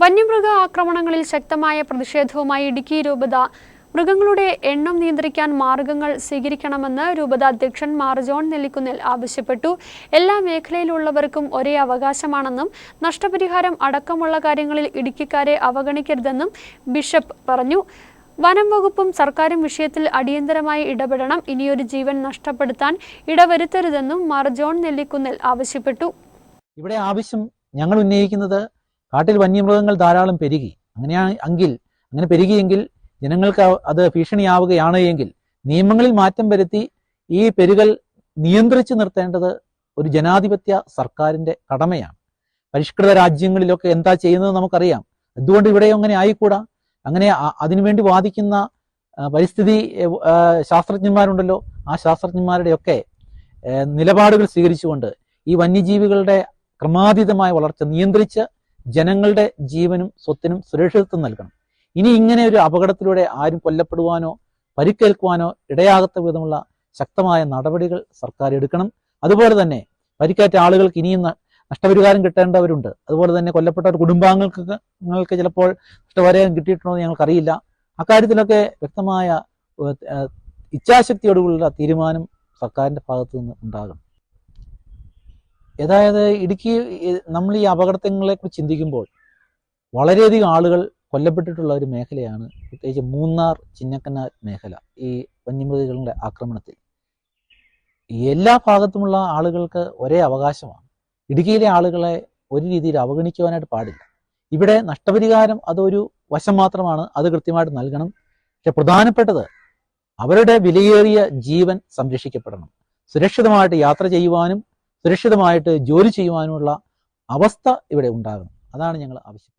വന്യമൃഗ ആക്രമണങ്ങളിൽ ശക്തമായ പ്രതിഷേധവുമായി ഇടുക്കി രൂപത. മൃഗങ്ങളുടെ എണ്ണം നിയന്ത്രിക്കാൻ മാർഗങ്ങൾ സ്വീകരിക്കണമെന്ന് രൂപത അധ്യക്ഷൻ മാർ ജോൺ നെല്ലിക്കുന്നിൽ ആവശ്യപ്പെട്ടു. എല്ലാ മേഖലയിലുള്ളവർക്കും ഒരേ അവകാശമാണെന്നും നഷ്ടപരിഹാരം അടക്കമുള്ള കാര്യങ്ങളിൽ ഇടുക്കിക്കാരെ അവഗണിക്കരുതെന്നും ബിഷപ്പ് പറഞ്ഞു. വനം വകുപ്പും സർക്കാരും വിഷയത്തിൽ അടിയന്തരമായി ഇടപെടണം. ഇനിയൊരു ജീവൻ നഷ്ടപ്പെടുത്താൻ ഇടവരുത്തരുതെന്നും മാർ ജോൺ നെല്ലിക്കുന്നിൽ ആവശ്യപ്പെട്ടു. ഇവിടെ ആവശ്യം ഞങ്ങൾ ഉന്നയിക്കുന്നത് കാട്ടിൽ വന്യമൃഗങ്ങൾ ധാരാളം പെരുകി. അങ്ങനെയാണ് എങ്കിൽ അങ്ങനെ പെരുകിയെങ്കിൽ ജനങ്ങൾക്ക് അത് ഭീഷണിയാവുകയാണ് എങ്കിൽ നിയമങ്ങളിൽ മാറ്റം വരുത്തി ഈ പെരുകൽ നിയന്ത്രിച്ചു നിർത്തേണ്ടത് ഒരു ജനാധിപത്യ സർക്കാരിന്റെ കടമയാണ്. പരിഷ്കൃത രാജ്യങ്ങളിലൊക്കെ എന്താ ചെയ്യുന്നത് നമുക്കറിയാം. എന്തുകൊണ്ട് ഇവിടെ അങ്ങനെ ആയിക്കൂടാ? അങ്ങനെ അതിനുവേണ്ടി വാദിക്കുന്ന പരിസ്ഥിതി ശാസ്ത്രജ്ഞന്മാരുണ്ടല്ലോ. ആ ശാസ്ത്രജ്ഞന്മാരുടെയൊക്കെ നിലപാടുകൾ സ്വീകരിച്ചുകൊണ്ട് ഈ വന്യജീവികളുടെ ക്രമാതീതമായ വളർച്ച നിയന്ത്രിച്ച് ജനങ്ങളുടെ ജീവനും സ്വത്തിനും സുരക്ഷിതത്വം നൽകണം. ഇനി ഇങ്ങനെ ഒരു അപകടത്തിലൂടെ ആരും കൊല്ലപ്പെടുവാനോ പരിക്കേൽക്കുവാനോ ഇടയാകത്ത വിധമുള്ള ശക്തമായ നടപടികൾ സർക്കാർ എടുക്കണം. അതുപോലെ തന്നെ പരിക്കേറ്റ ആളുകൾക്ക് ഇനിയും നഷ്ടപരിഹാരം കിട്ടേണ്ടവരുണ്ട്. അതുപോലെ തന്നെ കൊല്ലപ്പെട്ട കുടുംബാംഗങ്ങൾക്ക് ചിലപ്പോൾ നഷ്ടപരിഹാരം കിട്ടിയിട്ടുണ്ടോ എന്ന് ഞങ്ങൾക്കറിയില്ല. അക്കാര്യത്തിലൊക്കെ വ്യക്തമായ ഇച്ഛാശക്തിയോടുകൂടിയുള്ള തീരുമാനം സർക്കാരിന്റെ ഭാഗത്തു നിന്ന് ഉണ്ടാകണം. അതായത് ഇടുക്കി നമ്മൾ ഈ അപകടങ്ങളെ കുറിച്ച് ചിന്തിക്കുമ്പോൾ വളരെയധികം ആളുകൾ കൊല്ലപ്പെട്ടിട്ടുള്ള ഒരു മേഖലയാണ് പ്രത്യേകിച്ച് മൂന്നാർ ചിന്നക്കനാൽ മേഖല ഈ വന്യമൃഗങ്ങളുടെ ആക്രമണത്തിൽ. എല്ലാ ഭാഗത്തുമുള്ള ആളുകൾക്ക് ഒരേ അവകാശമാണ്. ഇടുക്കിയിലെ ആളുകളെ ഒരു രീതിയിൽ അവഗണിക്കുവാനായിട്ട് പാടില്ല. ഇവിടെ നഷ്ടപരിഹാരം അതൊരു വശം മാത്രമാണ് അത് കൃത്യമായിട്ട് നൽകണം. പക്ഷെ പ്രധാനപ്പെട്ടത് അവരുടെ വിലയേറിയ ജീവൻ സംരക്ഷിക്കപ്പെടണം. സുരക്ഷിതമായിട്ട് യാത്ര ചെയ്യുവാനും സുരക്ഷിതമായിട്ട് ജോലി ചെയ്യുവാനുള്ള അവസ്ഥ ഇവിടെ ഉണ്ടാകണം അതാണ് ഞങ്ങൾ ആവശ്യപ്പെടുന്നത്.